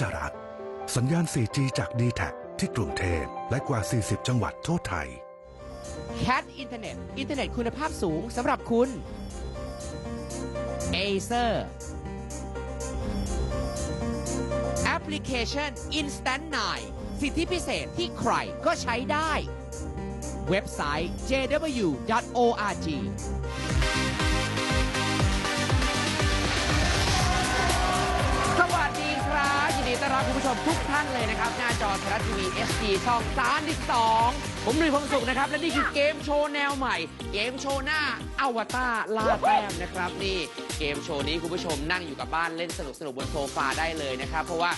จรักสัญญาณ 4G จาก d t แทที่กรุงเทพและกว่า 40 จังหวัดทั่วไทย Cat อินเทอร์เน็ตอินเทอร์เน็ตคุณภาพสูงสำหรับคุณ Acer แอปพลิเคชัน Instant 9 สิทธิพิเศษที่ใครก็ใช้ได้ เว็บไซต์ jw.org สวัสดีครับ ดีต้อนรับคุณผู้ชมทุกท่านเลยนะครับ หน้าจอไทยรัฐทีวี SD ช่อง 32 ผมนุ้ยพงศ์สุขนะครับ และนี่คือเกมโชว์แนวใหม่ เกมโชว์หน้าอวตารลาแต้มนะครับ นี่เกมโชว์นี้คุณผู้ชมนั่งอยู่กับบ้านเล่นสนุกสนุกบนโซฟาได้เลยนะครับ เพราะว่า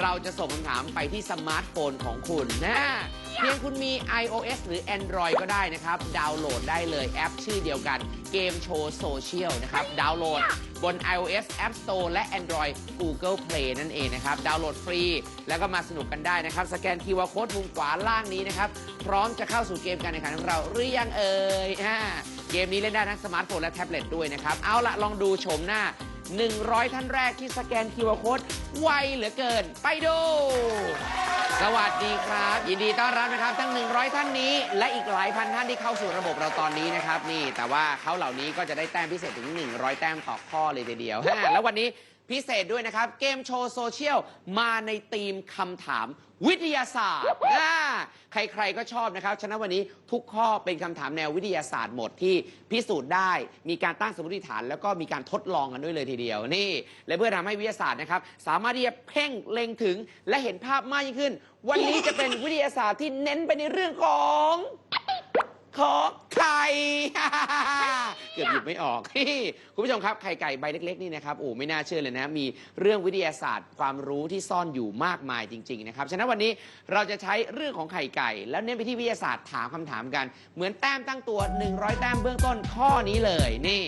เราจะส่งคำถามไปที่สมาร์ทโฟนของคุณนะ เพียงคุณมี iOS หรือ Android ก็ได้นะครับ ดาวน์โหลดได้เลยแอปชื่อเดียวกันเกมโชว์โซเชียลนะครับ ดาวน์โหลดบน iOS App Store และ Android Google Play นั่นเองนะครับ ดาวน์โหลดฟรี แล้วก็มาสนุกกันได้นะครับ สแกน QR Code มุมขวาล่างนี้นะครับ พร้อมจะเข้าสู่เกมการแข่งขันของเราหรือยังเอ่ยเกมนี้เล่นได้ทั้งสมาร์ทโฟนและแท็บเล็ตด้วยนะครับ เอาละลองดูชมหน้า 100 ท่านแรกที่สแกน QR Code ไวเหลือเกิน ไปดู สวัสดีครับ ยินดีต้อนรับนะครับ ทั้ง 100 ท่านนี้ และอีกหลายพันท่านที่เข้าสู่ระบบเราตอนนี้นะครับนี่ แต่ว่าเขาเหล่านี้ก็จะได้แต้มพิเศษถึง 100 แต้มต่อข้อเลยทีเดียวฮะแล้ววันนี้พิเศษด้วยนะครับ เกมโชว์โซเชียลมาในธีมคำถาม วิทยาศาสตร์อ่าใครๆก็ชอบนะครับ ฉะนั้นวันนี้ทุกข้อเป็นคำถามแนววิทยาศาสตร์หมดที่พิสูจน์ได้ มีการตั้งสมมติฐาน แล้วก็มีการทดลองกันด้วยเลยทีเดียวนี่ และเพื่อทำให้วิทยาศาสตร์นะครับ สามารถที่จะเพ่งเล็งถึงและเห็นภาพมากยิ่งขึ้น วันนี้จะเป็นวิทยาศาสตร์ที่เน้นไปในเรื่องของ ขอไข่ เกือบหยิบไม่ออก คุณผู้ชมครับไข่ไก่ใบเล็ก ๆ นี่นะครับโอ้ไม่น่าเชื่อเลยนะ มีเรื่องวิทยาศาสตร์ ความรู้ที่ซ่อนอยู่มากมายจริง ๆ นะครับฉะนั้นวันนี้เราจะใช้เรื่องของไข่ไก่ แล้วเน้นไปที่วิทยาศาสตร์ถามคำถามกัน เหมือนแต้มตั้งตัว 100 แต้มเบื้องต้นข้อนี้เลยนี่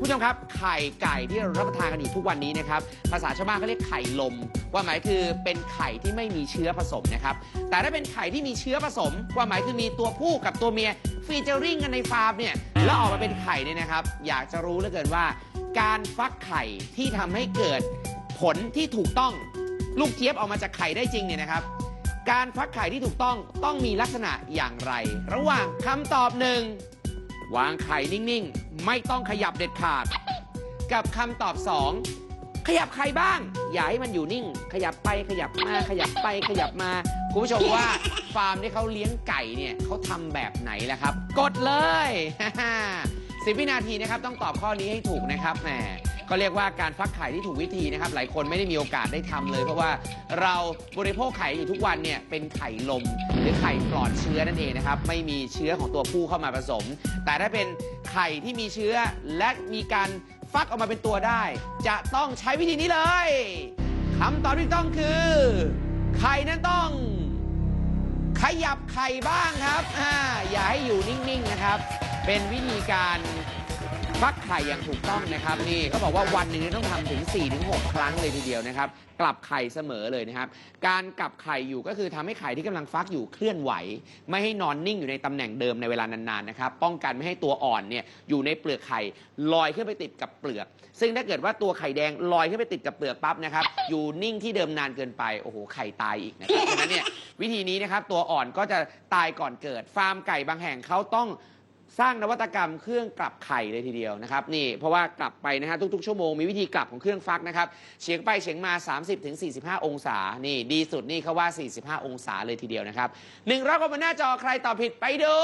คุณผู้ชมครับไข่ไก่ที่เรารับประทานกันอยู่ทุกวันนี้นะครับภาษาชาวบ้านเขาเรียกไข่ลมว่าหมายคือเป็นไข่ที่ไม่มีเชื้อผสมนะครับแต่ถ้าเป็นไข่ที่มีเชื้อผสมคว่าหมายคือมีตัวผู้กับตัวเมียฟีเจอริ่งกันในฟาร์มเนี่ยแล้วออกมาเป็นไข่เนี่ยนะครับ อยากจะรู้เหลือเกินว่า การฟักไข่ที่ทำให้เกิดผลที่ถูกต้องลูกเจี๊ยบออกมาจากไข่ได้จริงเนี่ยนะครับ การฟักไข่ที่ถูกต้องต้องมีลักษณะอย่างไร ระหว่างคำตอบหนึ่ง วางไข่นิ่งๆ ไม่ต้องขยับเด็ดขาด กับคำตอบ 2 ขยับไข่บ้าง อย่าให้มันอยู่นิ่ง ขยับไปขยับมาขยับไปขยับมา คุณผู้ชมว่าฟาร์มที่เขาเลี้ยงไก่เนี่ยเขาทำแบบไหนล่ะครับ กดเลย สิบวินาทีนะครับ ต้องตอบข้อนี้ให้ถูกนะครับแหม ก็เรียกว่าการฟักไข่ที่ถูกวิธีนะครับ หลายคนไม่ได้มีโอกาสได้ทำเลย เพราะว่าเราบริโภคไข่อยู่ทุกวันเนี่ยเป็นไข่ลม หรือไข่ปลอดเชื้อนั่นเองนะครับ ไม่มีเชื้อของตัวผู้เข้ามาผสม แต่ถ้าเป็นไข่ที่มีเชื้อและมีการฟักออกมาเป็นตัวได้ จะต้องใช้วิธีนี้เลยคำตอบที่ต้องคือ ไข่นั้นต้อง ขยับไข่บ้างครับอาอย่าให้อยู่นิ่งๆนะครับ เป็นวิธีการ ฟักไข่อย่างถูกต้องนะครับนี่เขาบอกว่าวันหนึ่งต้องทำถึง 4-6 ครั้งเลยทีเดียวนะครับ กลับไข่เสมอเลยนะครับ การกลับไข่อยู่ก็คือทำให้ไข่ที่กำลังฟักอยู่เคลื่อนไหว ไม่ให้นอนนิ่งอยู่ในตำแหน่งเดิมในเวลานานๆนะครับ ป้องกันไม่ให้ตัวอ่อนเนี่ยอยู่ในเปลือกไข่ลอยขึ้นไปติดกับเปลือก ซึ่งถ้าเกิดว่าตัวไข่แดงลอยขึ้นไปติดกับเปลือกปั๊บนะครับ อยู่นิ่งที่เดิมนานเกินไปโอ้โหไข่ตายอีกนะครับฉะนั้นเนี่ยวิธีนี้นะครับตัวอ่อนก็จะตายก่อนเกิด ฟาร์มไก่บางแห่งเขาต้อง สร้างนวัตกรรมเครื่องกลับไข่เลยทีเดียวนะครับนี่เพราะว่ากลับไปนะฮะทุกๆชั่วโมงมีวิธีกลับของเครื่องฟักนะครับเฉียงไปเฉียงมา 30-45 องศานี่ดีสุดนี่เขาว่า 45 องศาเลยทีเดียวนะครับหนึ่งรอบก็บนหน้าจอใครตอบผิดไปดู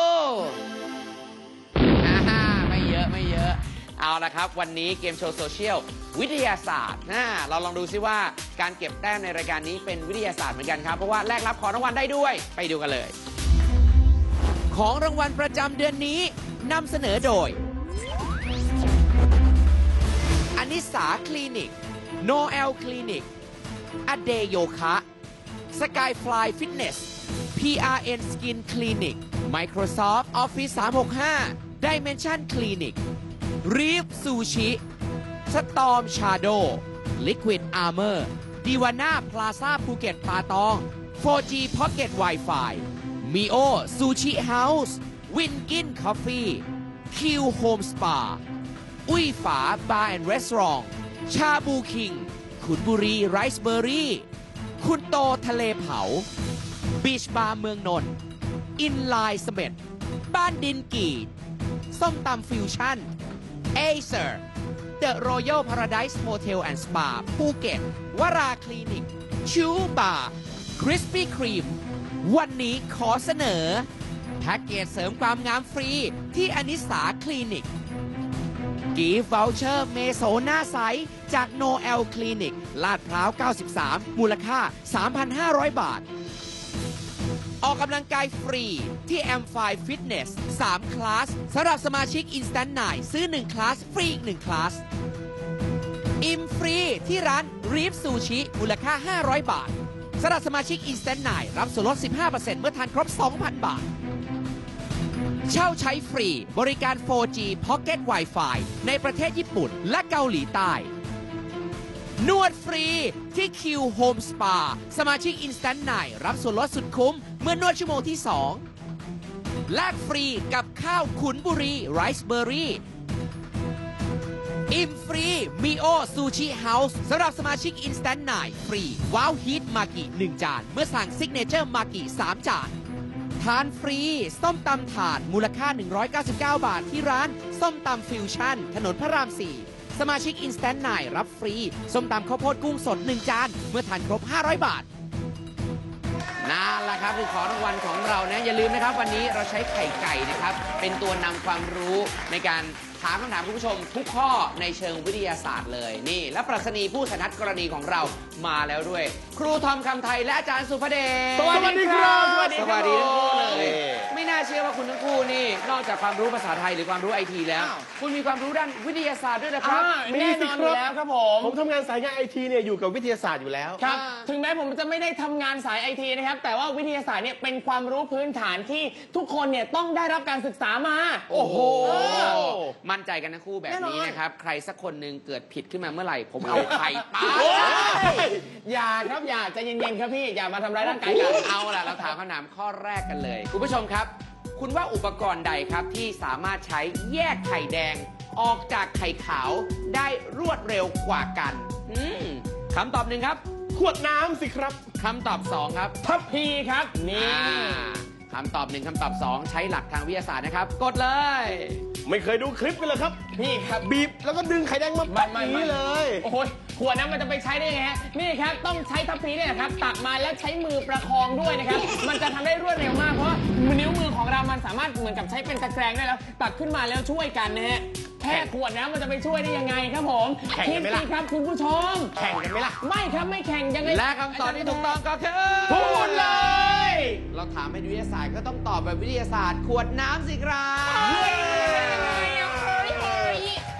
ไม่เยอะไม่เยอะ เอาละครับ วันนี้เกมโชว์โซเชียลวิทยาศาสตร์นะเราลองดูซิว่าการเก็บแต้มในรายการนี้เป็นวิทยาศาสตร์เหมือนกันครับ เพราะว่าแลกรับของรางวัลได้ด้วยไปดูกันเลย ของรางวัลประจำเดือนนี้นำเสนอโดยอนิสาคลินิก โนเอลคลินิก อเดโยคะ สกายฟลายฟิตเนส PRN Skin Clinic Microsoft Office 365 Dimension Clinic รีฟซูชิสตอมชาโดลิควิดอาร์เมอร์ดีวาน่าพลาซาภูเก็ตปาตอง 4G Pocket Wi-Fi Mio Sushi House Winkin Coffee Q Home Spa อุ้ยฝาบาร์แอนด์รีสอร์ทชาบูคิง ขุนบุรีไรซ์เบอร์รี่ คุณโตทะเลเผา บีชบาร์เมืองนนท์อินไลน์สเม็ดบ้านดินกีดส้มตำฟิวชั่นเอเซอร์ The Royal Paradise Hotel and Spa ภูเก็ตวราคลินิกชูบาร์คริสปี้ครีม วันนี้ขอเสนอ แพ็กเกจเสริมความงามฟรีที่อนิสาคลินิก กีฟ v ว u เชอร์เมโซหน้าใส จากโนเอลคลินิก ลาดพร้าว 93 มูลค่า 3,500 บาท ออกกำลังกายฟรีที่ a m f i Fitness 3 คลาสสำหรับสมาชิก Instant 9ซื้อ 1 คลาส ฟรีอีก 1 คลาส อิ่มฟรีที่ร้าน Reef Sushi มูลค่า 500 บาทำหรับสมาชิก Instant 9รับส่วนลด 15%เมื่อทานครบ 2,000 บาท เช่าใช้ฟรี บริการ 4G Pocket Wi-Fi ในประเทศญี่ปุ่นและเกาหลีใต้ นวดฟรีที่ Q Home Spa สมาชิก Instant 9รับส่วนลดสุดคุ้ม เมื่อนวดชั่วโมงที่ 2 แลกฟรีกับข้าวขุนบุรีไรซ์เบอร์รี่ อิ่มฟรีมีโอซูชิเฮาส์สำหรับสมาชิก Instant 9 ฟรี ว้าวฮีทมากิ 1 จาน เมื่อสั่งซิกเนเจอร์มากิ 3 จาน ทานฟรี ส้มตำถาด มูลค่า 199 บาทที่ร้าน ส้มตำฟิวชั่น ถนนพระราม 4 สมาชิก Instant 9 รับฟรี ส้มตำข้าวโพดกุ้งสด 1 จาน เมื่อทานครบ 500 บาทนั่นแหละครับคือของรางวัลของเรานะอย่าลืมนะครับ วันนี้เราใช้ไข่ไก่นะครับ เป็นตัวนำความรู้ในการามคำถามคุณผู้ชมทุกข้อในเชิงวิทยาศาสตร์เลยนี่ และปรัชนีผู้สันทัดกรณีของเรามาแล้วด้วย ครูทอมคำไทยและอาจารย์สุภเดชสวัสดีครับสวัสดีทั้งคู่เลยเย้ไม่น่าเชื่อว่าคุณทั้งคู่นี่ นอกจากความรู้ภาษาไทยหรือความรู้ไอทีแล้วอ้าวคุณมีความรู้ด้านวิทยาศาสตร์ด้วยนะครับอ่าแน่นอนอยู่แล้วครับผม ผมทำงานสายงานไอทีเนี่ยอยู่กับวิทยาศาสตร์อยู่แล้ว ครับอ่าถึงแม้ผมจะไม่ได้ทำงานสายไอทีนะครับ แต่ว่าวิทยาศาสตร์เนี่ยเป็นความรู้พื้นฐานที่ทุกคนเนี่ยต้องได้รับการศึกษามา โอ้โหเออมั่นใจกันทั้งคู่แบบแน่นอนนี้นะครับ ใครสักคนหนึ่งเกิดผิดขึ้นมาเมื่อไหร่ ผมเอาไข่ปาโอ้ยอย่าครับอย่าใจเย็นๆครับพี่อย่ามาทำร้ายร่างกายกันเอาล่ะเราถามคำถามข้อแรกกันเลย คุณผู้ชมครับ คุณว่าอุปกรณ์ใดครับที่สามารถใช้แยกไข่แดง ออกจากไข่ขาวได้รวดเร็วกว่ากันอืมคำตอบหนึ่งครับ ขวดน้ำสิครับคำตอบสองครับ ทัพพีครับนี่อ่า คำตอบหนึ่งคำตอบสองใช้หลักทางวิทยาศาสตร์นะครับ กดเลย ไม่เคยดูคลิปกันเลยครับพี่ครับ บีบแล้วก็ดึงไข่แดงมาปั๊บไม่อย่างไม่ นี้เลย โอ้โหขวดนั้นมันจะไปใช้ได้ยังไงฮะ นี่ครับ ต้องใช้ทัพพีเนี่ยนะครับ ตักมาแล้วใช้มือประคองด้วยนะครับ มันจะทำได้รวดเร็วมาก เพราะว่านิ้วมือของเรา มันสามารถเหมือนกับใช้เป็นตะแกรงได้แล้ว ตักขึ้นมาแล้วช่วยกันนะฮะ แค่ขวดน้ำมันจะไปช่วยได้ยังไงครับผมแข่งกันไหมล่ะ คิดสิครับคุณผู้ชม แข่งกันไหมล่ะ ไม่ครับไม่แข่งยังไงและคำตอบที่ถูกต้องก็คือพูดเลย เราถามเป็นวิทยาศาสตร์ก็ต้องตอบแบบวิทยาศาสตร์ ขวดน้ำสิครับ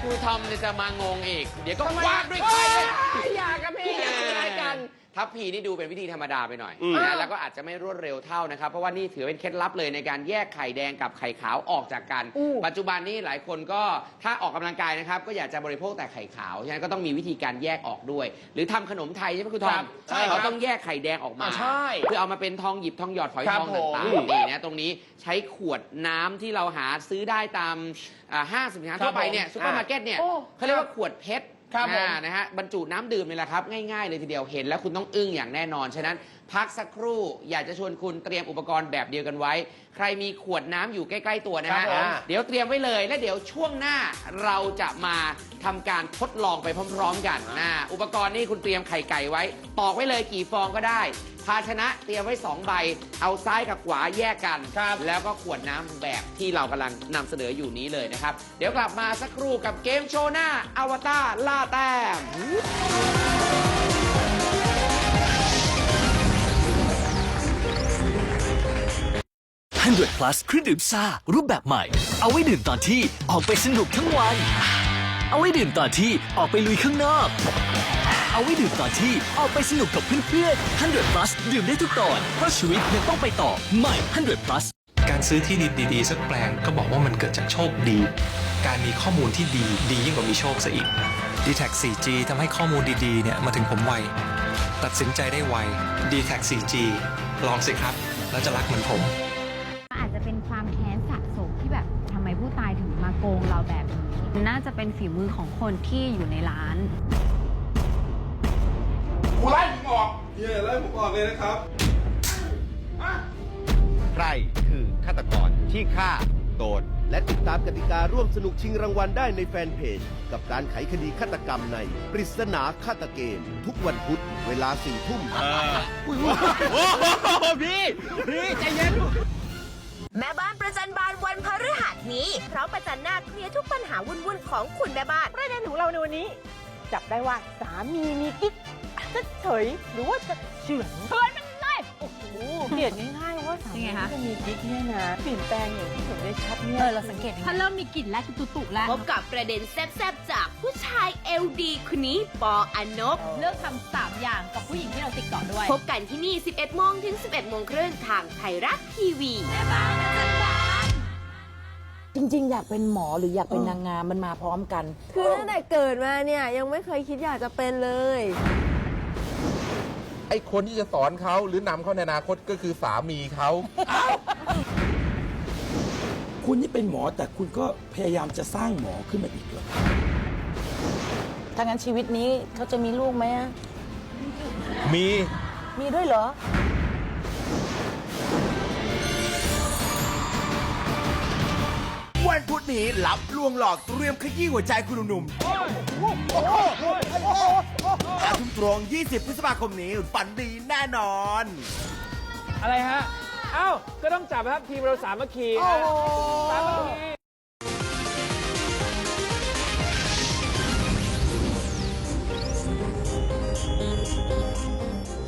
ครูทอมเนี่ยจะมางงอีก เดี๋ยวก็วาดด้วยไข่เลย อย่ากับพี่อย่าทำร้ายกัน ทัพพีนี่ดูเป็นวิธีธรรมดาไปหน่อยอืม นะแล้วก็อาจจะไม่รวดเร็วเท่านะครับ เพราะว่านี่ถือเป็นเคล็ดลับเลยในการแยกไข่แดงกับไข่ขาวออกจากกัน อู้ ปัจจุบันนี้หลายคนก็ถ้าออกกำลังกายนะครับ ก็อยากจะบริโภคแต่ไข่ขาวฉะนั้นก็ต้องมีวิธีการแยกออกด้วย หรือทำขนมไทยใช่ไหมครูทอครัมบใช่ครับเขาต้องแยกไข่แดงออกมาอ่าใช่เพื่อเอามาเป็นทองหยิบทองหยอดฝอยครัทบองต่างผมๆนี่นะตรงนี้ใช้ขวดน้ำที่เราหาซื้อได้ตามอ่าห้างสินค้าทั่วไปเนี่ยครับผมซูเปอร์มาร์เก็ตเนี่ยโอ้ เขาเรียกว่าขวดเพชร ครับผม อ่านะฮะบรรจุน้ำดื่มนี่แหละครับ ง่ายๆเลยทีเดียวเห็นแล้วคุณต้องอึ้งอย่างแน่นอน ฉะนั้น พักสักครู่ อยากจะชวนคุณเตรียมอุปกรณ์แบบเดียวกันไว้ ใครมีขวดน้ำอยู่ใกล้ ๆ ตัวนะครัฮะบผม เดี๋ยวเตรียมไว้เลยและเดี๋ยวช่วงหน้าเราจะมาทำการทดลองไปพร้อม ๆ กันนะอุปกรณ์นี่คุณเตรียมไข่ไก่ไว้ ตอกไว้เลยกี่ฟองก็ได้ ภาชนะเตรียมไว้2ใบ เอาซ้ายกับขวาแยกกัน ครับ แล้วก็ขวดน้ำแบบที่เรากำลังนำเสนออยู่นี้เลยนะครับ เดี๋ยวกลับมาสักครู่กับเกมโชว์หน้าอวตารล่าแต้ม 100 plus เครื่องดื่มซ่า รูปแบบใหม่ เอาไว้ดื่มตอนที่ออกไปสนุกทั้งวัน เอาไว้ดื่มตอนที่ออกไปลุยข้างนอก เอาไว้ดื่มตอนที่ออกไปสนุกกับเพื่อนๆ100 plus ดื่มได้ทุกตอน เพราะชีวิตยังต้องไปต่อใหม่100 plus การซื้อที่ดินดีๆสักแปลงก็บอกว่ามันเกิดจากโชคดี การมีข้อมูลที่ดีดียิ่งกว่ามีโชคซะอีก d t แท 4G ทำให้ข้อมูลดีๆเนี่ยมาถึงผมไว ตัดสินใจได้ไว d t แท 4G ลองสิครับ แล้วจะรักเหมือนผม นี้น่าจะเป็นฝีมือของคนที่อยู่ในร้าน กูไล่มึงออกใครคือฆาตกรที่ฆ่าโดนและติดตามกติการ่วมสนุกชิงรางวัลได้ในแฟนเพจ กับการไขคดีฆาตกรรมในปริศนาฆาตเกม ทุกวันพุธเวลาสี่ทุ่มแม่บ้านประจันบานวันพฤหัส นี้เพราะประจันหน้าเคลียร์ทุกปัญหาวุ่นๆของคุณแม่บ้าน ประเด็นของเราในวันนี้ จับได้ว่าสามีมีกิ๊กจะเฉยหรือว่าจะเฉือนเฉยมันเลยโอ้โหเปลี่ยนง่ายๆว่าสามีที่จะมีกิ๊กเนี่ยนะเปลี่ยนแปลงอย่างที่เห็นได้ชัดเนี่ยเออเราสังเกตถ้าเริ่มมีกลิ่นแรกคือตุตุแล้วพบกับประเด็นแซ่บๆจากผู้ชายเอลดีคนนี้ปออนบเลือกทำสามอย่างกับผู้หญิงที่เราติดเกาะด้วย พบกันที่นี่ 11โมงถึง 11โมงครึ่งทางไทยรัฐทีวี จริง ๆ อยากเป็นหมอหรืออยากเป็นนางงามมันมาพร้อมกัน คือตั้งแต่เกิดมาเนี่ยยังไม่เคยคิดอยากจะเป็นเลย ไอ้คนที่จะสอนเขาหรือนำเขาในอนาคตก็คือสามีเขาคุณนี่เป็นหมอแต่คุณก็พยายามจะสร้างหมอขึ้นมาอีกเหรอถ้างั้นชีวิตนี้เขาจะมีลูกไหมอะมีมีด้วยเหรอ วันพุธนี้รับลวงหลอกเตรียมขยี้หัวใจคุณหนุ่มๆอาทุ่มตรง 20 พฤษภาคมนี้ฝันดีแน่นอน อะไรฮะ เอ้า ก็ต้องจับครับทีมเราสามัคคีฮะสามัคคี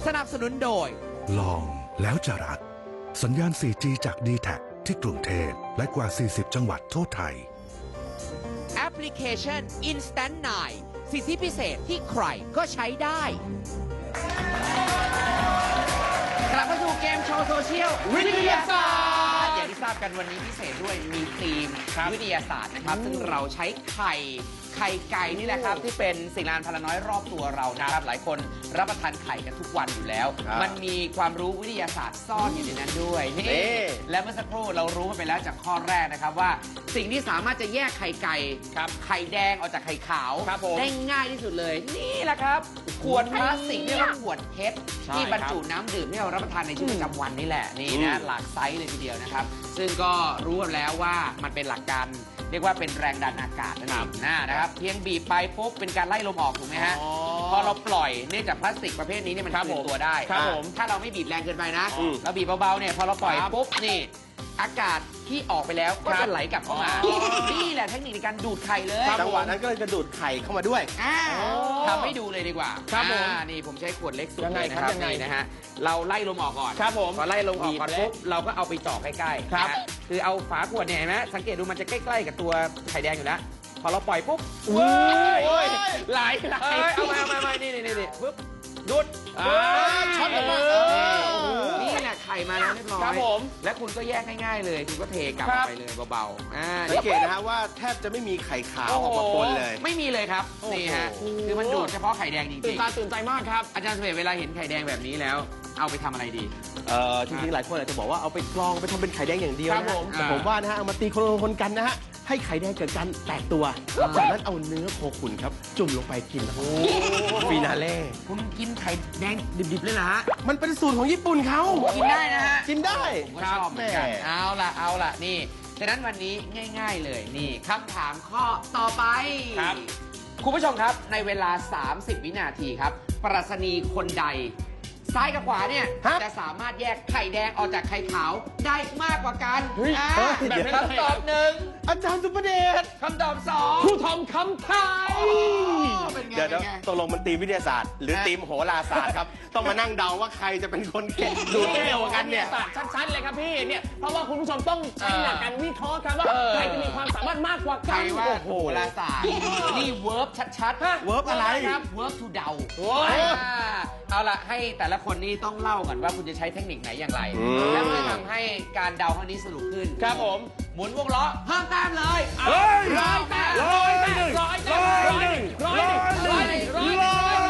สนับสนุนโดย ลองแล้วจะรัก สัญญาณ 4G จาก d t แท ที่กรุงเทพและกว่า 40 จังหวัดทั่วไทย แอปพลิเคชัน Instant 9 สิทธิพิเศษที่ใครก็ใช้ได้ กลับมาสู่เกมโชว์โซเชียลวิทยาศาสตร์อย่างที่ทราบกันวันนี้พิเศษด้วยมีธีมวิทยาศาสตร์นะครับ ซึ่งเราใช้ไข่ไข่ไก่นี่แหละครับ ที่เป็นสิ่งลานพลน้อยรอบตัวเรานะครับ หลายคน รับประทานไข่กันทุกวันอยู่แล้วครับมันมีความรู้วิทยาศาสตร์ซ่อนอยู่ในนั้นด้วยนี่นี่ และเมื่อสักครู่เรารู้มาไปแล้วจากข้อแรกนะครับว่า สิ่งที่สามารถจะแยกไข่ไก่ครับไข่แดงออกจากไข่ขาวครับผมได้ง่ายที่สุดเลย นี่แหละครับขวดพลาสติกเรียกว่าขวดเพชรใช่ที่บรรครับจุน้ำดื่มที่เรารับประทานในชีวิตประจำวันนี่แหละนี่นะหลากไซส์เลยทีเดียวนะครับ ซึ่งก็รู้กันแล้วว่ามันเป็นหลักการเรียกว่าเป็นแรงดันอากาศนั่นเองนะนะครับเพียงบีบไปปุ๊บเป็นการไล่ลมออกถูกไหมฮะ อ๋อ พอเราปล่อยเนื่องจากพลาสติกประเภทนี้เนี่ยมันครับคืนผมตัวได้ครับผมถ้าเราไม่บีบแรงเกินไปนะ อืม เราบีบเบาๆเนี่ยพอเราปล่อยครับปุ๊บนี่ อากาศที่ออกไปแล้วก็ครัจะบไหลกลับเข้ามาอ๋อ นี่แหละเทคนิคในการดูดไข่เลยจังหวะนั้นก็เลยจะดูดไข่เข้ามาด้วย อ่าทำให้ดูเลยดีกว่าครับผมอ่านี่ผมใช้ขวดเล็กสุดยังไงเลยนะครับยังไง นี่นะฮะเราไล่ลมออกก่อน ครับผม พอไล่ลมออกก่อนบีบแล้วปุ๊บเราก็เอาไปจ่อใกล้ๆครับนะฮะคือเอาฝาขวดเนี่ยเห็นไหมสังเกตดูมันจะใกล้ ๆ กับตัวไข่แดงอยู่แล้ว พอเราปล่อยปุ๊บโอ้ยเว้ยไหลไหลเอ้ยเอามาเอามาเอามานี่นี่นี่นี่ปุ๊บดูดอ่าช็อตออกมาเอเอออนี่แหละไข่มาแล้วเรียบร้อยครับผม และคุณก็แยกง่ายๆเลยคุณก็เทกลับคอรัอบกไปเลยเบาๆอ่าสังเกตนะฮะว่าแทบจะไม่มีไข่ขาวออกมาปนเลย ไม่มีเลยครับโอ้โหนี่ฮะคือมันดูดเฉพาะไข่แดงจตื่รินงตาตื่นใจมากครับ ๆอาจารย์สเวทเวลาเห็นไข่แดงแบบนี้แล้ว เอาไปทำอะไรดี เอ่อจริงๆ หลายคนอาจจะบอกว่าเอาไปกรองไปทำเป็นไข่แดงอย่างเดียวครับนะฮะผม แต่ผมว่านะฮะเอามาตีคนละคนกันนะฮะ ให้ไข่แดงเกิดการแตกตัวอ่าจากนั้นเอาเนื้อโคขุนครับ จุ่มลงไปกินโอ้ฟีนาเล่คุณกินไข่แดงดิบๆเลยเหรอฮะ มันเป็นสูตรของญี่ปุ่นเขากินได้นะฮะ กินได้ผมก็ชอบเหมือนกันแม่เอาล่ะเอาล่ะนี่ฉะนั้นวันนี้ง่าย ๆเลยนี่คำถามข้อต่อไปครับคุณผู้ชมครับในเวลา 30 วินาทีครับปรัชนีคนใด ซ้ายกับขวาเนี่ย ฮะจะสามารถแยกไข่แดงออกจากไข่ขาวได้มากกว่ากันเฮ้ยอ่าเฮ้ย แบบนั้นเลยคำตอบหนึ่งอาจารย์สุประเดชคำตอบสองครูทอมคำไทย เป็นไงเดี๋ยวเป็นไงๆตกลงมันตีมวิทยาศาสตร์ หรือฮะ ตีมโหราศาสตร์ครับ ต้องมานั่งเดาว่าใครจะเป็นคนเก่งดูดเร็วกว่ากันเนี่ย ศาสตร์ชัดๆเลยครับพี่เนี่ยเพราะว่าคุณผู้ชมต้องใช้หลักการวิเคราะห์ครับว่าเออ ใครจะมีความสามารถมากกว่าใคกัรน ว่าโอ้โหโหราศาสตร์นี่เวิร์บชัดๆเวิร์บอะไร ครับเวิร์บทูเดาโอ้ย อ่าเอาล่ะให้แต่ละคนนี่ต้องเล่าก่อนว่าคุณจะใช้เทคนิคไหนอย่างไร อืม และเพื่อทำให้การเดาครั้งนี้สนุกขึ้นครับผม หมุนวงล้อเพิ่มแต้มเลยเฮ้ย ร้อยแต้มร้อยหนึ่งร้อยหนึ่งร้อยหนึ่งร้อยหนึ่งร้อยหนึ่งร้อยหนึ่ง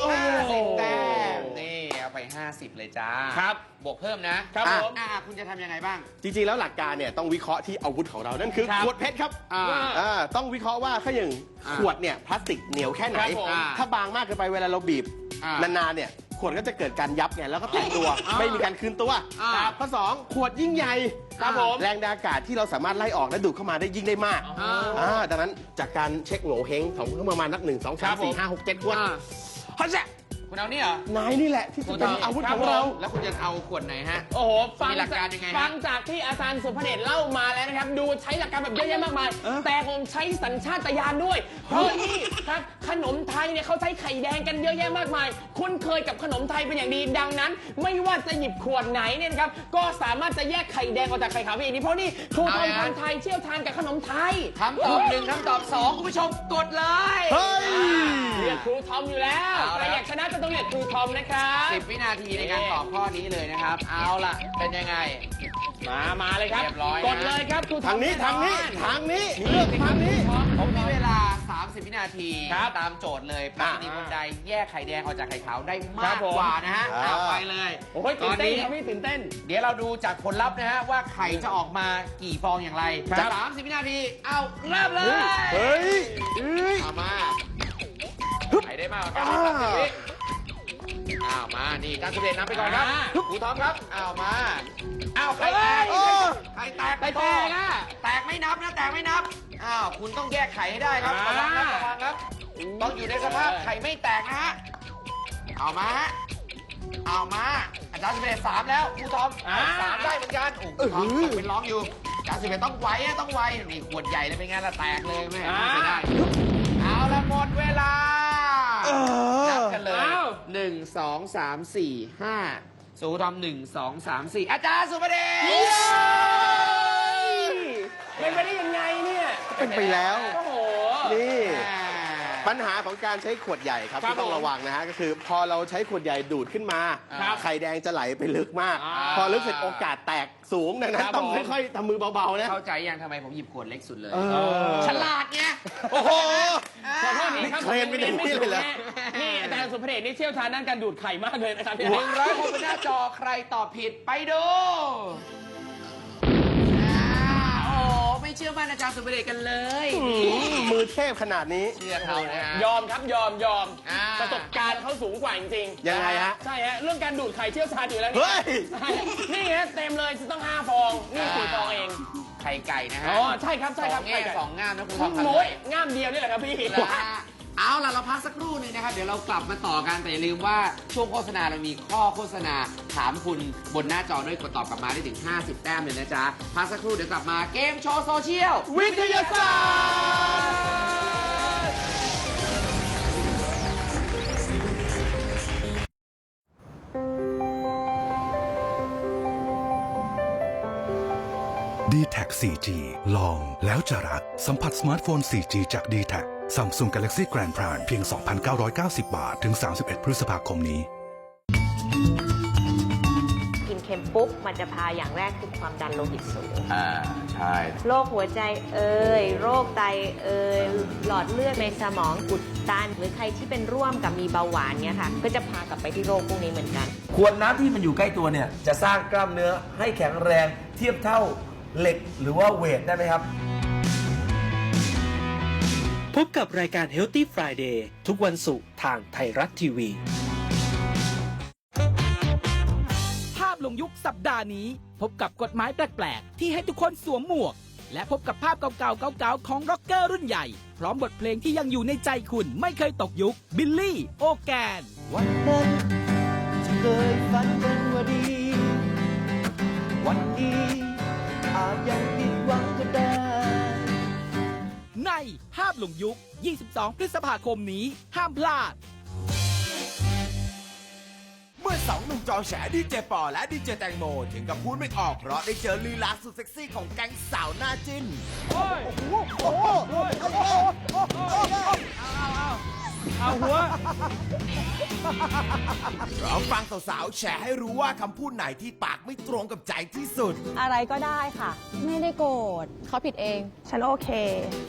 ร้อยหนึ่งห้าสิบแต้มนี่เอาไป 50 เลยจ้าครับบวกเพิ่มนะครับผม อ่าคุณจะทำยังไงบ้าง จริงๆ แล้วหลักการเนี่ยต้องวิเคราะห์ที่อาวุธของเรานั่นคือครับขวดเพชรครับอ่าอ่าต้องวิเคราะห์ว่าถ้าอย่างอ่าขวดเนี่ยพลาสติกเหนียวแค่ไหน ครับผม ถ้าบางมากเกินไปเวลาเราบีบอ่า นานๆเนี่ยขวดก็จะเกิดการยับไงแล้วก็แตกตัวอ่าไม่มีการคืนตัวอ่าครับข้อสองขวดยิ่งใหญ่ครับผมแรงดันอากาศที่เราสามารถไล่ออกและดูดเข้ามาได้ยิ่งได้มากอ่าอ่าดังนั้นจากการเช็คโหงเฮงของประมาณนักหนึ่งสองครัสามบผมสี่ห้าหกเจ็ดขวดอ่าฮัจจะ คุณเอานี่เหรอ นายนี่แหละที่จะเป็นอาวุธของเรา แล้วคุณจะเอาขวดไหนฮะ โอ้โห ฟังมีหลักการยังไงฮะ ฟังจากที่อาจารย์สุภเดชเล่ามาแล้วนะครับ ดูใช้หลักการแบบเยอะแยะมากมายแต่ผมใช้สัญชาตญาณด้วย เพราะนี่ครับขนมไทยเนี่ยเขาใช้ไข่แดงกันเยอะแยะมากมาย คุ้นเคยกับขนมไทยเป็นอย่างดี ดังนั้น ไม่ว่าจะหยิบขวดไหนเนี่ยนะครับ ก็สามารถจะแยกไข่แดงออกจากไข่ขาวได้อย่างนี้เพราะนี่ครูทอมคนไทยเชี่ยวชาญกับขนมไทยคำตอบหนึ่งคำตอบสองคุณผู้ชมกดเลย เฮ้ย เรียกครูทอมอยู่แล้วเอาละ ใครอยากชนะก็ต้องเรียกครูทอมนะครับ สิบวินาทีในการตอบข้อนี้เลยนะครับ เอาล่ะ เป็นยังไง มา มาเลยครับ เรียบร้อยนะ กดเลยครับครูทอมทางนี้ทางนี้แอทางนี้เลือกทางนี้ ผมมีเวลา 30 วินาที ครับตามโจทย์เลยปฏิคนใดแยกไข่แดงออกจากไข่ขาวได้ครัมากบผม กว่านะฮะอ่า เอาไปเลยโอ้ยตตื่อนนเต้นนี้ครับพี่ตื่นเต้น เดี๋ยวเราดูจากผลลัพธ์นะฮะ ว่าไข่จะออกมากี่ฟองอย่างไรครับ จาก30 วินาที เอาเริ่มเลยเฮ้ยเฮ้ย เอามาไข่ได้มากกว่ากันอ่าสามสิบวิ อ้าวมานี่การสุเดชนำไปก่อนครับอ่าครูทอมครับอ้าวมาอ้าวไข่แตกเอ้ยไข่แตกไข่แตกอะแตกไม่นับนะแตกไม่นับอ้าวคุณต้องแยกไข่ให้ได้ครับระวังครับระวังครับ ต้องอยู่ในสภาพไข่ไม่แตกนะฮะเอามาฮะเอามาอาจารย์สิบเอ็ดสามแล้วครูทอมอ่า สามได้เหมือนกันโอ้ครูทอมต้องเป็นร้องอยู่อาจารย์สิบเอ็ดต้องไวอะต้องไวนี่ขวดใหญ่เลยเป็นไงล่ะแตกเลยแม่อ่าไม่ได้ เอาละหมดเวลาเออ นับกันเลยอ้าว หนึ่งสองสามสี่ห้าสูทอมหนึ่งสองสามสี่อาจารย์สุภเดชเป็นไปได้ยังไงเนี่ย เป็นไปแล้ว โอ้โห นี่ ปัญหาของการใช้ขวดใหญ่ครับครับที่ต้องผมระวังนะฮะก็คือพอเราใช้ขวดใหญ่ดูดขึ้นมา ครับไข่แดงจะไหลไปลึกมาก อ่า พอลึกเสร็จโอกาสแตกสูงดังนั้คนรับต้องผม ค่อยๆทำมือเบาๆนะเข้าใจยังทำไมผมหยิบขวดเล็กสุดเลย เออฉลาดไงโอ้โห ขอโทษทีครับนี่เคลมกันอย่างนี้เลยเหรอ นี่อาจารย์สุภเดชนี่เชี่ยวชาญด้านการดูดไข่มากเลยนะครับเนี่ยหนึ่งร้อยคนบนหน้าจอใครตอบผิดไปดูอ่าโอ้ไม่เชื่อมั่นอาจารย์สุภเดชกันเลยอืมมือเทพขนาดนี้ เชื่อเขานะฮะ ยอมครับยอมยอม อ่า ประสบการณ์เขาสูงกว่าจริงๆยังไงฮะ ใช่ฮะ เรื่องการดูดไข่เชี่ยวชาญอยู่แล้วเฮ้ย ใช่นี่ฮะเต็มเลยจะต้องห้าฟอง นี่สี่ฟองเอง ไข่ไก่นะฮะอ๋อ ใช่ครับใช่ครับสองแง่ไข่ไก่สองงามนะคุณทำโน้ยง่ามเดียวนี่แหละครับพี่ นะฮะ เอาล่ะเราพักสักครู่หนึ่งนะครับ เดี๋ยวเรากลับมาต่อกันแต่อย่าลืมว่าช่วงโฆษณาเรามีข้อโฆษณาถามคุณบนหน้าจอด้วยกดตอบกลับมาได้ถึง 50 แต้มเลยนะจ๊ะพักสักครู่เดี๋ยวกลับมาเกมโชว์โซเชียลวิทยาศาสตร์ d t แท็ 4G ลองแล้วจะรัก สัมผัสสมาร์ทโฟน 4G จาก d t แท Samsung Galaxy Grand Prime เพียง 2,990 บาท ถึง 31 พฤษภาคมนี้ กินเค็มปุ๊บ มันจะพาอย่างแรกคือความดันโลหิตสูง อ่า ใช่ โรคหัวใจเอ่ยโรคไตเอ่ยหลอดเลือดในสมองอุดตัน หรือใครที่เป็นร่วมกับมีเบาหวานเนี่ยค่ะ ก็จะพากลับไปที่โรคพวกนี้เหมือนกัน ขวดน้ำที่มันอยู่ใกล้ตัวเนี่ย จะสร้างกล้ามเนื้อให้แข็งแรงเทียบเท่าเหล็กหรือว่าเวทได้ไหมครับ พบกับรายการ Healthy Friday ทุกวันศุกร์ทางไทยรัฐทีวี ภาพลงยุคสัปดาห์นี้ พบกับกฎหมายแปลกๆ ที่ให้ทุกคนสวมหมวก และพบกับภาพเก่าๆเก่าๆของร็อกเกอร์รุ่นใหญ่ พร้อมบทเพลงที่ยังอยู่ในใจคุณไม่เคยตกยุคบิลลี่ โอแกน วันนั้นที่เคยฝันกันว่าดี วันนี้อาจยังผิดหวังก็ได้ ในภาพลงยุค 22 พฤษภาคมนี้ ห้ามพลาด เมื่อสองหนุ่มจอแฉดีเจปอและดีเจแตงโม ถึงกับพูดไม่ออกเพราะได้เจอลีลาสุดเซ็กซี่ของแก๊งสาวหน้าจิ้น เอาหัวเราฟังสาวๆแฉให้รู้ว่าคำพูดไหนที่ปากไม่ตรงกับใจที่สุด อะไรก็ได้ค่ะ ไม่ได้โกรธเขาผิดเอง ฉันโอเค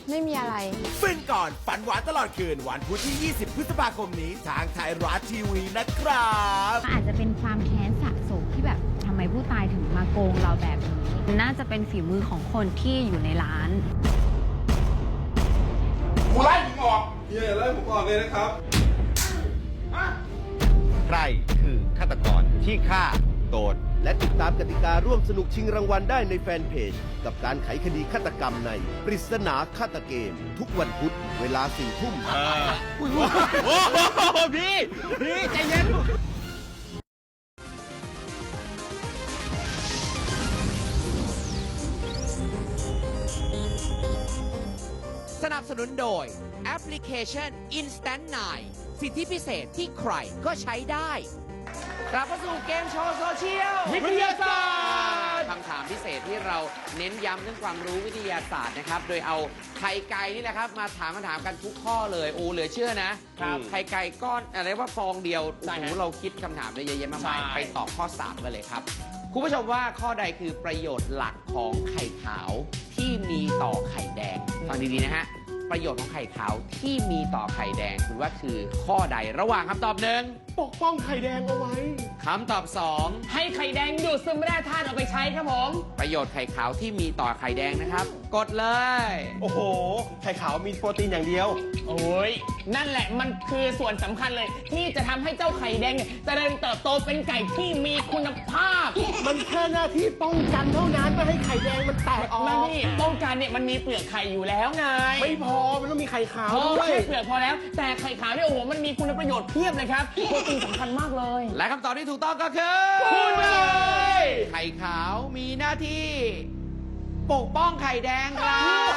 ไม่มีอะไร ฟินก่อนฝันหวานตลอดคืนวันพุธที่ 20 พฤษภาคมนี้ทางไทยรัฐทีวีนะครับ อาจจะเป็นความแค้นสะสมที่แบบทำไมผู้ตายถึงมาโกงเราแบบนี้น่าจะเป็นฝีมือของคนที่อยู่ในร้าน กูไล่ผมออก เฮียไล่ผมออกเลยนะครับรคือฆาตกรที่ฆ่าโดดและติดตามกติการ่วมสนุกชิงรางวัลได้ในแฟนเพจ กับการไขคดีฆาตกรรมในปริศนาฆาตเกม ทุกวันพุธเวลาสี่ทุ่มพี่พี่ใจเย็นสนับสนุนโดยแอปพลิเคชัน Instant 9 สิทธิพิเศษที่ใครก็ใช้ได้กลับมาสู่เกมโชว์โซเชียลวิทยาศาสตร์คำถามพิเศษที่เราเน้นย้ำเรื่องความรู้วิทยาศาสตร์นะครับ โดยเอาไข่ไก่นี่แหละครับ มาถามคำถามกันทุกข้อเลยโอ้เหลือเชื่อนะครับไข่ไก่ก้อนอะไรว่าฟองเดียวโอ้โหเราคิดคำถามได้เยอะแยะมากมายใช่ไปตอบข้อ3กันเลยครับคุณผู้ชมว่าข้อใดคือประโยชน์หลักของไข่ขาวที่มีต่อไข่แดงฟังดีๆนะฮะ ประโยชน์ของไข่ขาวที่มีต่อไข่แดงคุณว่าคือข้อใดระหว่างคำตอบหนึ่งปกป้องไข่แดงเอาไว้ คำตอบสองให้ไข่แดงดูดซึมแร่ธาตุเอาไปใช้ครับผม ประโยชน์ไข่ขาวที่มีต่อไข่แดงนะครับ กดเลย โอ้โห ไข่ขาวมีโปรตีนอย่างเดียว โอ้ย นั่นแหละมันคือส่วนสำคัญเลย ที่จะทำให้เจ้าไข่แดงเนี่ยเจริญเติบโตเป็นไก่ที่มีคุณภาพ มันแค่หน้าที่ป้องกันเท่านั้นไม่ให้ไข่แดงมันแตกออกไม่นี่ป้องกันเนี่ยมันมีเปลือกไข่อยู่แล้วไงไม่พอมันต้องมีไข่ขาวเพราะด้วย แค่เปลือกพอแล้ว แต่ไข่ขาวเนี่ยโอ้โหมันมีคุณประโยชน์เพียบเลยครับโปรตีนสำคัญมากเลย และคำตอบที่ถูกต้องก็คือ พูดเลย ไข่ขาวมีหน้าที่ ปกป้องไข่แดงครับ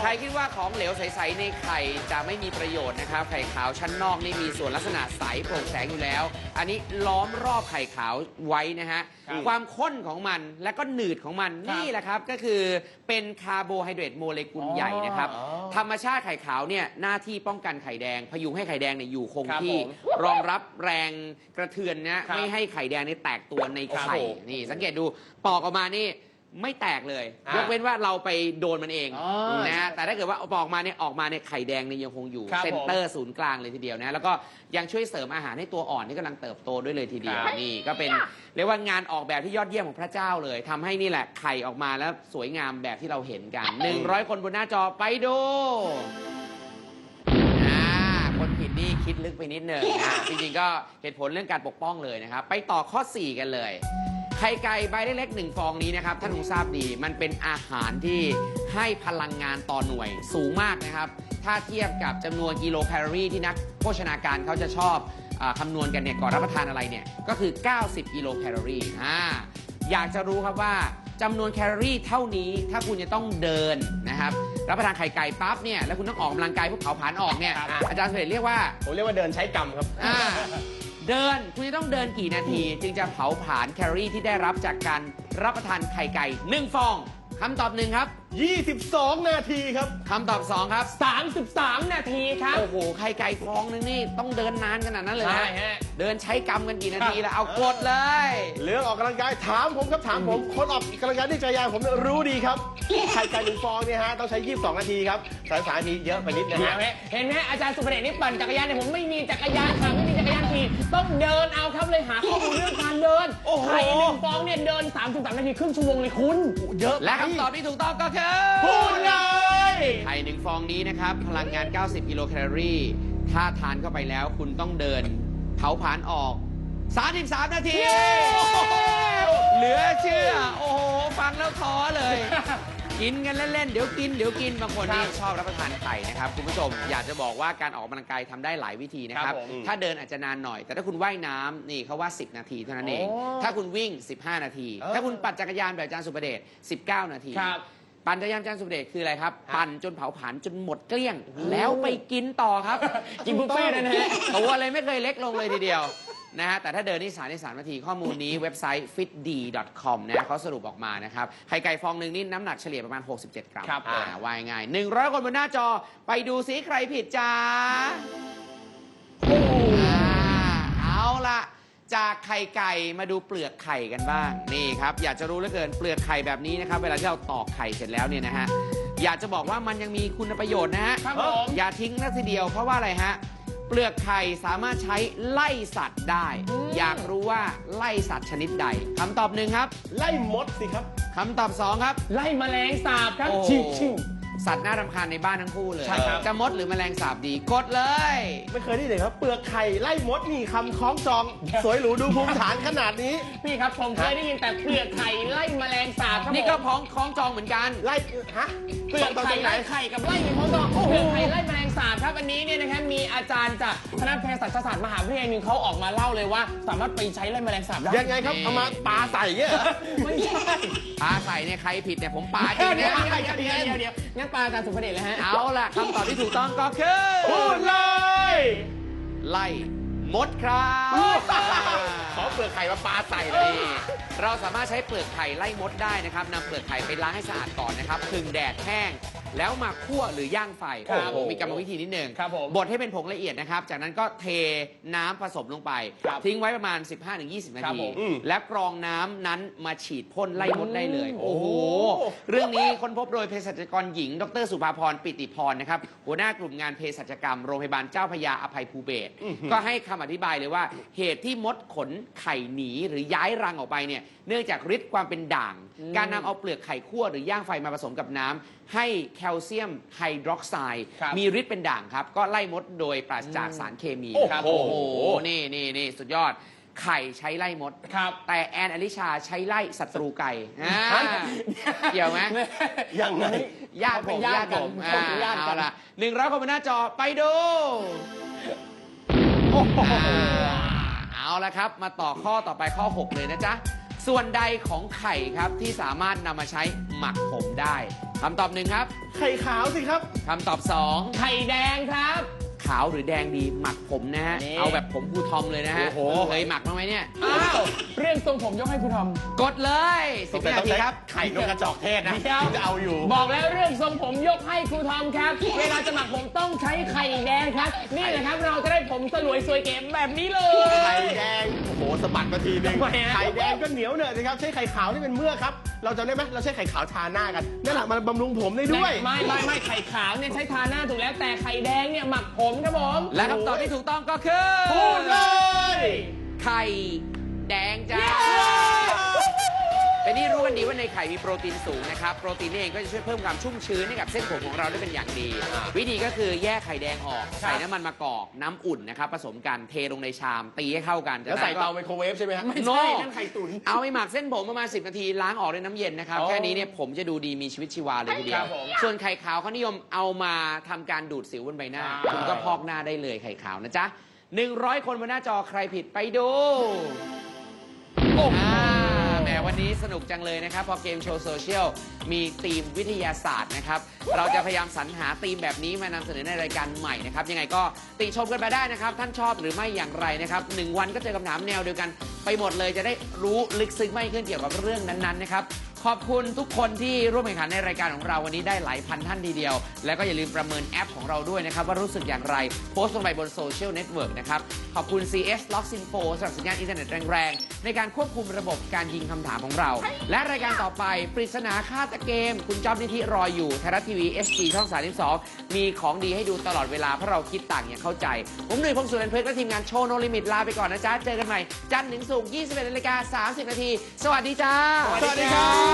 ใครคิดว่าของเหลวใสๆในไข่จะไม่มีประโยชน์นะครับ ไข่ขาวชั้นนอกนี่มีส่วนลักษณะใสโปร่งแสงอยู่แล้ว อันนี้ล้อมรอบไข่ขาวไว้นะฮะครับความข้นของมันและก็หนืดของมันนี่แหละครับก็คือเป็นคาร์โบไฮเดรตโมเลกุลใหญ่นะครับ ธรรมชาติไข่ขาวเนี่ยหน้าที่ป้องกันไข่แดง พยุงให้ไข่แดงเนี่ยอยู่คงครับที่ผมรองรับแรงกระเทือนนะครับไม่ให้ไข่แดงนี่แตกตัวในครับไข่ผมนี่สังเกตดูปอกออกมานี่ ไม่แตกเลย อะยกเว้นว่าเราไปโดนมันเองอ๋อนะฮะแต่ถ้าเกิดว่าเอาปอกมาเนี่ยออกมาเนี่ยไข่แดงเนี่ยยังคงอยู่ครับเซนเตอร์ศูนย์กลางเลยทีเดียวนะแล้วก็ยังช่วยเสริมอาหารให้ตัวอ่อนที่กำลังเติบโตด้วยเลยทีเดียวครับ นี่ก็เป็นเรียกว่างานออกแบบที่ยอดเยี่ยมของพระเจ้าเลยทำให้นี่แหละไข่ออกมาแล้วสวยงามแบบที่เราเห็นกัน 100 คนบนหน้าจอไปดูอ่าคนผิดนี่คิดลึกไปนิดหนึ่งนะจริงๆก็เหตุผลเรื่องการปกป้องเลยนะครับไปต่อข้อ 4 กันเลยไข่ไก่ใบเล็กๆหนึ่งฟองนี้นะครับท่านคงทราบดีมันเป็นอาหารที่ให้พลังงานต่อหน่วยสูงมากนะครับ ถ้าเทียบกับจำนวนกิโลแคลอรี่ที่นักโภชนาการเขาจะชอบอาคำนวณกันเนี่ยก่อนรับประทานอะไรเนี่ยก็คือ 90 กิโลแคลอรี่อ่าอยากจะรู้ครับว่าจำนวนแคลอรี่เท่านี้ถ้าคุณจะต้องเดินนะครับรับประทานไข่ไก่ปั๊บเนี่ยแล้วคุณต้องออกกำลังกายเพื่อเผาผลาญออกเนี่ยครับอาจารย์เสด็จเรียกว่าผมเรียกว่าเดินใช้กรรมครับอ่า เดินคุณจะต้องเดินกี่นาที จึงจะเผาผลาญแคลอรี่ที่ได้รับจากการรับประทานไข่ไก่หนึ่งฟองคำตอบหนึ่งครับ22 นาทีครับ คำตอบสองครับ 33 นาทีครับ โอ้โห ไข่ไก่ฟองนึงนี่ต้องเดินนานขนาดนั้นเลยใช่นะฮะ เดินใช้กรรมกันกี่นาทีแล้วเอากดเลย เรื่องออกกำลังกายถามผมครับถามผมคนออกกำลังกายด้วยใจยางผมเนี่ยรู้ดีครับไข่ไก่หนึ่งฟองเนี่ยฮะต้องใช้ 22 นาทีครับสามสามนาทีเยอะไปนิดนะเห็นฮะไหมเห็นไหมอาจารย์สุประเดชนี่ปั่นจักรยานเนี่ยผมไม่มีจักรยานค่ะไม่มีจักรยาน ขี่ต้องเดินเอาครับเลยหาข้อมูลเรื่องการเดินโอ้โห ไข่หนึ่งฟองเนี่ยเดิน3ามถึงสนาทีครึ่งชั่วโมงเลยคุณ เยอะและคำตอบที่ถูกต้องก็คือพูดเลย ไข่หนึ่งฟองนี้นะครับ พลังงาน 90 กิโลแคลอรี่ ถ้าทานเข้าไปแล้วคุณต้องเดินเผาผลาญออก 33 นาที เหลือเชื่อ โอ้โห ฟังแล้วท้อเลย กินกันเล่นๆ เดี๋ยวกินเดี๋ยวกินบางคนนี่ชอบรับประทานไข่นะครับคุณผู้ชมอยากจะบอกว่าการออกกำลังกายทำได้หลายวิธีนะครับ ครับผมถ้าเดินอาจจะนานหน่อย แต่ถ้าคุณว่ายน้ำนี่เขาว่า 10 นาทีเท่านั้นเอง โอ้ถ้าคุณวิ่ง 15 นาที เออถ้าคุณปั่นจักรยานแบบอาจารย์สุประเดช19 นาที ครับปั่นจักรยานอาจารย์สุประเดชคืออะไรครับ ปั่นจนเผาผลาญจนหมดเกลี้ยง แล้วไปกินต่อครับ กินบุฟเฟ่ต์เลยนะฮะ ตัวอะไรไม่เคยเล็กลงเลยทีเดียว นะฮะแต่ถ้าเดินนี่สามในสามนาทีข้อมูลนี้เว็บไซต์ fitd.com นะเขาสรุปออกมานะครับไข่ไก่ฟองหนึ่งนี่น้ำหนักเฉลี่ยประมาณ 67 กรัมครับ อ่าว่ายง่าย100 คนบนหน้าจอไปดูซิใครผิดจ้าอ่าเอาละจากไข่ไก่มาดูเปลือกไข่กันบ้างนี่ครับ อยากจะรู้เหลือเกินเปลือกไข่แบบนี้นะครับเวลาที่เราตอกไข่เสร็จแล้วเนี่ยนะฮะอยากจะบอกว่ามันยังมีคุณประโยชน์นะฮะ ครับผม อย่าทิ้งนะทีเดียวเพราะว่าอะไรฮะ เปลือกไข่สามารถใช้ไล่สัตว์ได้ อยากรู้ว่าไล่สัตว์ชนิดใดคำตอบหนึ่งครับ ไล่มดสิครับ คำตอบสองครับ ไล่แมลงสาบครับโอ้โหชิวชิว สัตว์น่ารำคาญในบ้านทั้งคู่เลย ใช่ครับ จะมดหรือแมลงสาบดี กดเลย ไม่เคยได้เลยครับ เปลือกไข่ไล่มดนี่คำคล้องจอง สวยหรูดูภูมิฐานขนาดนี้พี่ครับผมเคยได้ยินแต่เปลือกไข่ไล่แมลงสาบครับนี่ก็ผมพ้องคล้องจองเหมือนกัน ไล่ฮะเปลือกไข่ไล่ไข่กับไล่ในท้องตองเปลือกไข่ไล่แมลงสาบครับอันนี้เนี่ยนะครับมีอาจารย์จากคณะเภสัชศาสตร์มหาวิทยาลัยหนึ่งเขาออกมาเล่าเลยว่า สามารถไปใช้ไล่แมลงสาบได้ยังไงครับเอามาปาใส่เงี้ยเหรอไม่ใช่ปลาใส่เนี่ยใครผิดเนี่ยผมปาจริเองเนะเดี๋ยวเดี๋ยวเดี๋ยวงั้นปลาอาจารย์สุภเดชเลยฮะ เอาล่ะคำตอบที่ถูกต้องก็คือ พูดเลย ไล่ มดครับขอเปลือกไข่มาปาใส่เลยนี่เราสามารถใช้เปลือกไข่ไล่มดได้นะครับนำเปลือกไข่ไปล้างให้สะอาดก่อนนะครับผึ่งแดดแห้ง แล้วมาคั่วหรือย่างไฟครับผมมีกรรมวิธีนิดหนึ่งครับผมบดให้เป็นผงละเอียดนะครับ จากนั้นก็เทน้ำผสมลงไป ครับทิ้งไว้ประมาณ 15-20 นาครับทีผมอืมแล้วกรองน้ำนั้นมาฉีดพ่นไล่มดได้เลยอืมโอ้โหเรื่องนี้ค้นพบโดยเภสัชกรหญิง ดรสุภาพรปิติพรนะครับหัวหน้ากลุ่มงานเภสัชกรรมโรงพยาบาลเจ้าพระยาอภัยภูเบศรก็ให้คำอธิบายเลยว่า เหตุที่มดขนไข่หนีหรือย้ายรังออกไปเนี่ยเนื่องจากฤทธิ์ความเป็นด่างอืมการนำเอาเปลือกไข่คั่วหรือย่างไฟมาผสมกับน้ำให้แคลเซียมไฮดรอกไซด์ครับมีฤทธิ์เป็นด่างครับ ก็ไล่มดโดยปราศจากสารเคมีโอ้โห ครับโอ้โหนี่นี่นี่สุดยอดไข่ใช้ไล่มด ครับ แต่แอนอลิชาใช้ไล่ศัตรูไก่อ่าเกี่ยวไหม ยังไง ญาติผมเขาเป็นญาญาติติผมกันอ่าเขาเป็นญาติกัน เอาละหนึ่งร้อยคนบนหน้าจอไปดู อ่าเอาละครับ มาต่อข้อต่อไปข้อ 6 เลยนะจ๊ะ ส่วนใดของไข่ครับที่สามารถนำมาใช้หมักผมได้คำตอบหนึ่งครับ ไข่ขาวสิครับคำตอบสองไข่แดงครับ ขาวหรือแดงดีหมักผมนะฮะ นี่ เอาแบบผมครูทอมเลยนะฮะโอ้โห เคยหมักบ้างไหมเนี่ย อ้าวเรื่องทรงผมยกให้ครูทอมกดเลยสิบแต่วิต้นาองทีใช้ครับ ไข่นกกระจอกเทศนะเดี๋ยวถึงจะเอาอยู่ บอกแล้วเรื่องทรงผมยกให้ครูทอมครับ เวลาจะหมักผมต้องใช้ไข่แดงครับ นี่แหละครับเราจะได้ผมสลวยสวยเก๋แบบนี้เลย ไข่แดง โอ้โหสะบัดมาทีนึงทำไมฮะ ไข่แดงก็เหนียวเหนอะสิครับ ใช้ไข่ขาวที่เป็นเมือกครับ เราจำได้ไหมเราใช้ไข่ขาวทาหน้ากันนั่นแหละมันบำรุงผมได้ด้วย ไม่ไม่ไม่ไข่ขาวเนี่ยใช้ทาหน้าถูกแล้วแต่ไข่แดงเนี่ยหมักผมครับผมและคำตอบที่ถูกต้องก็คือพูดเลย ไข่แดงจ้า เป็นที่รู้กันดีว่าในไข่มีโปรตีนสูงนะครับ โปรตีนนี่เองก็จะช่วยเพิ่มความชุ่มชื้นให้กับเส้นผมของเราได้เป็นอย่างดี วิธีก็คือแยกไข่แดงออก ใส่น้ำมันมะกอก น้ำอุ่นนะครับผสมกัน เทลงในชาม ตีให้เข้ากันแล้วใส่จากนั้นก็เตาไมโครเวฟใช่ไหมฮะไม่ใช่นั่นไข่ตุ๋นเอาไปหมักเส้นผมประมาณ 10 นาที ล้างออกด้วยน้ำเย็นนะครับอ๋อแค่นี้เนี่ยผมจะดูดีมีชีวิตชีวาเลยทีเดีคยรัวบผมส่วนไข่ขาวเขานิยมเอามาทำการดูดสิวบนใบหน้าอ่าคุณก็พอกหน้าได้เลยไข่ขาวนะจ๊ะ100 คนบนหน้าจอใครผิดไปดูอ่าแหม วันนี้สนุกจังเลยนะครับ พอเกมโชว์โซเชียลมีธีมวิทยาศาสตร์นะครับ เราจะพยายามสรรหาธีมแบบนี้มานำเสนอในรายการใหม่นะครับ ยังไงก็ติชมกันไปได้นะครับ ท่านชอบหรือไม่อย่างไรนะครับหนึ่งวันก็เจอคำถามแนวเดียวกัน ไปหมดเลยจะได้รู้ลึกซึ้งมากขึ้นเกี่ยวกับเรื่องนั้นๆนะครับ ขอบคุณทุกคนที่ร่วมแข่งขันในรายการของเราวันนี้ได้หลายพันท่านทีเดียว แล้วก็อย่าลืมประเมินแอปของเราด้วยนะครับ ว่ารู้สึกอย่างไร โพสต์ลงไปบนโซเชียลเน็ตเวิร์กนะครับ ขอบคุณ CS Lock Info สำหรับสัญญาณอินเทอร์เน็ตแรงๆ ในการควบคุมระบบการยิงคำถามของเรา และรายการต่อไปปริศนาฆาตเกม คุณจอมนิธิรออยู่ไทยรัฐทีวี HD ช่อง 32 มีของดีให้ดูตลอดเวลาเพราะเราคิดต่างอย่างเข้าใจ ผมหนุ่ยพงศ์สุรนเพชรและทีมงานโชว์โนลิมิตลาไปก่อนนะจ๊ะเจอกันใหม่จันทร์ถึงศุกร์21นาฬิกา30 นาที สวัสดีจ้า สวัสดีครับ